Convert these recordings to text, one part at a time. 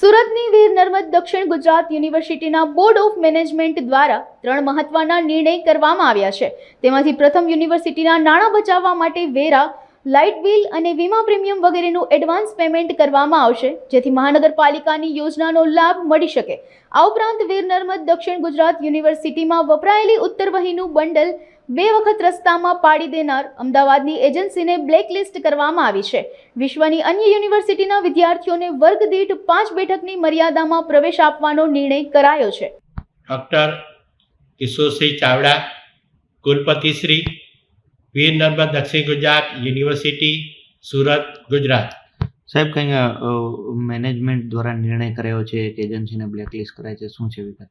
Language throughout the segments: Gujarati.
સુરતની વીર નર્મદ દક્ષિણ ગુજરાત યુનિવર્સિટીના બોર્ડ ઓફ મેનેજમેન્ટ દ્વારા ત્રણ મહત્વના નિર્ણય કરવામાં આવ્યા છે. તેમાંથી પ્રથમ યુનિવર્સિટીના નાણાં બચાવવા માટે વેરા, લાઇટ બિલ અને વીમા પ્રીમિયમ વગેરેનું એડવાન્સ પેમેન્ટ કરવામાં આવશે, જેથી મહાનગરપાલિકાની યોજનાનો લાભ મળી શકે. આ ઉપરાંત વીર નર્મદ દક્ષિણ ગુજરાત યુનિવર્સિટીમાં વપરાયેલી ઉત્તરવહીનું બંડલ બે વખત રસ્તામાં પાડી દેનાર અમદાવાદની એજન્સીને બ્લેકલિસ્ટ કરવામાં આવી છે. વિશ્વની અન્ય યુનિવર્સિટીના વિદ્યાર્થીઓને વર્ગ દીઠ પાંચ બેઠકની મર્યાદામાં પ્રવેશ આપવાનો નિર્ણય કરાયો છે. ડૉક્ટર કિશોરસિંહ ચાવડા કુલપતિશ્રી વીર નર્મદ દક્ષિણ ગુજરાત યુનિવર્સિટી સુરત ગુજરાત. સાહેબ કંઈ મેનેજમેન્ટ દ્વારા નિર્ણય કરાયો છે કે એજન્સીને બ્લેકલિસ્ટ કરાય છે? શું છે વિગત?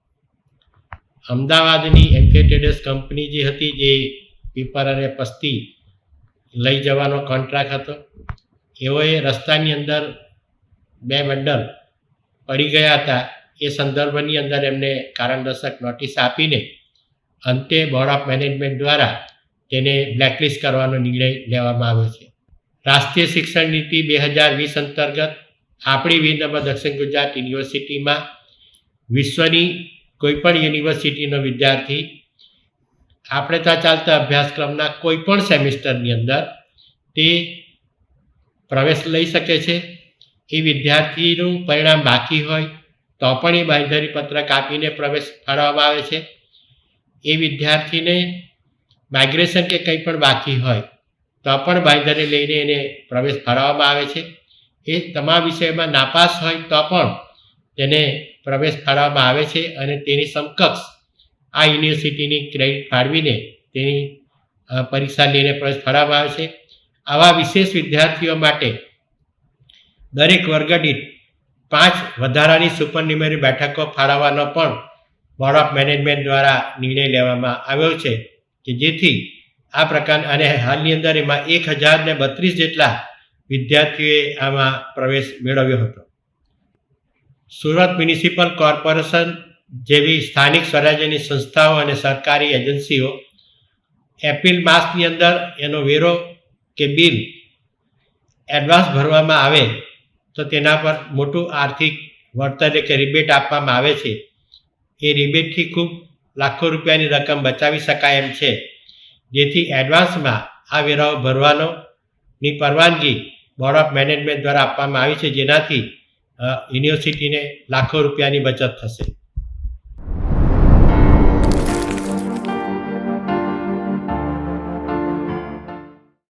અમદાવાદની એમકેટેડસ કંપની જે હતી, જે પીપર અને પસ્તી લઈ જવાનો કોન્ટ્રાક્ટ હતો, એઓએ રસ્તાની અંદર બે બંડલ પડી ગયા હતા. એ સંદર્ભની અંદર એમને કારણદર્શક નોટિસ આપીને અંતે બોર્ડ ઓફ મેનેજમેન્ટ દ્વારા તેને બ્લેકલિસ્ટ કરવાનો નિર્ણય લેવામાં આવ્યો છે. રાષ્ટ્રીય શિક્ષણ નીતિ બે હજાર વીસ અંતર્ગત આપણી વિનમ્ર દક્ષિણ ગુજરાત યુનિવર્સિટીમાં વિશ્વની કોઈપણ યુનિવર્સિટીનો વિદ્યાર્થી, આપણે ત્યાં ચાલતા અભ્યાસક્રમના કોઈપણ સેમિસ્ટરની અંદર તે પ્રવેશ લઈ શકે છે. એ વિદ્યાર્થીનું પરિણામ બાકી હોય તો પણ એ બાંયધરી પત્રક આપીને પ્રવેશ ફાળવવામાં આવે છે. એ વિદ્યાર્થીને માઇગ્રેશન કે કંઈ પણ બાકી હોય તો પણ બાંયધરી લઈને એને પ્રવેશ ફાળવવામાં આવે છે. એ તમામ વિષયમાં નાપાસ હોય તો પણ તેને પ્રવેશ ફાળવવામાં આવે છે અને તેની સમકક્ષ આ યુનિવર્સિટીની ક્રેડિટ ફાળવીને તેની પરીક્ષા લઈને પ્રવેશ ફાળવવામાં આવે છે. આવા વિશેષ વિદ્યાર્થીઓ માટે દરેક વર્ગ દીઠ પાંચ વધારાની સુપરન્યુમરી બેઠકો ફાળવવાનો પણ બોર્ડ ઓફ મેનેજમેન્ટ દ્વારા નિર્ણય લેવામાં આવ્યો છે કે જેથી આ પ્રકાર અને હાલની અંદર એમાં એક હજાર ને બત્રીસ જેટલા વિદ્યાર્થીઓએ આમાં પ્રવેશ મેળવ્યો હતો. સુરત મ્યુનિસિપલ કોર્પોરેશન જેવી સ્થાનિક સ્વરાજ્યની સંસ્થાઓ અને સરકારી એજન્સીઓ એપ્રિલ માસની અંદર એનો વેરો કે બિલ એડવાન્સ ભરવામાં આવે તો તેના પર મોટું આર્થિક વળતર કે રિબેટ આપવામાં આવે છે. એ રિબેટથી ખૂબ લાખો રૂપિયાની રકમ બચાવી શકાય એમ છે. જેથી એડવાન્સમાં આ વેરાઓ ભરવાનો ની પરવાનગી બોર્ડ ઓફ મેનેજમેન્ટ દ્વારા આપવામાં આવી છે. જેનાથી યુનિવર્સિટીને લાખો રૂપિયાની બચત થશે.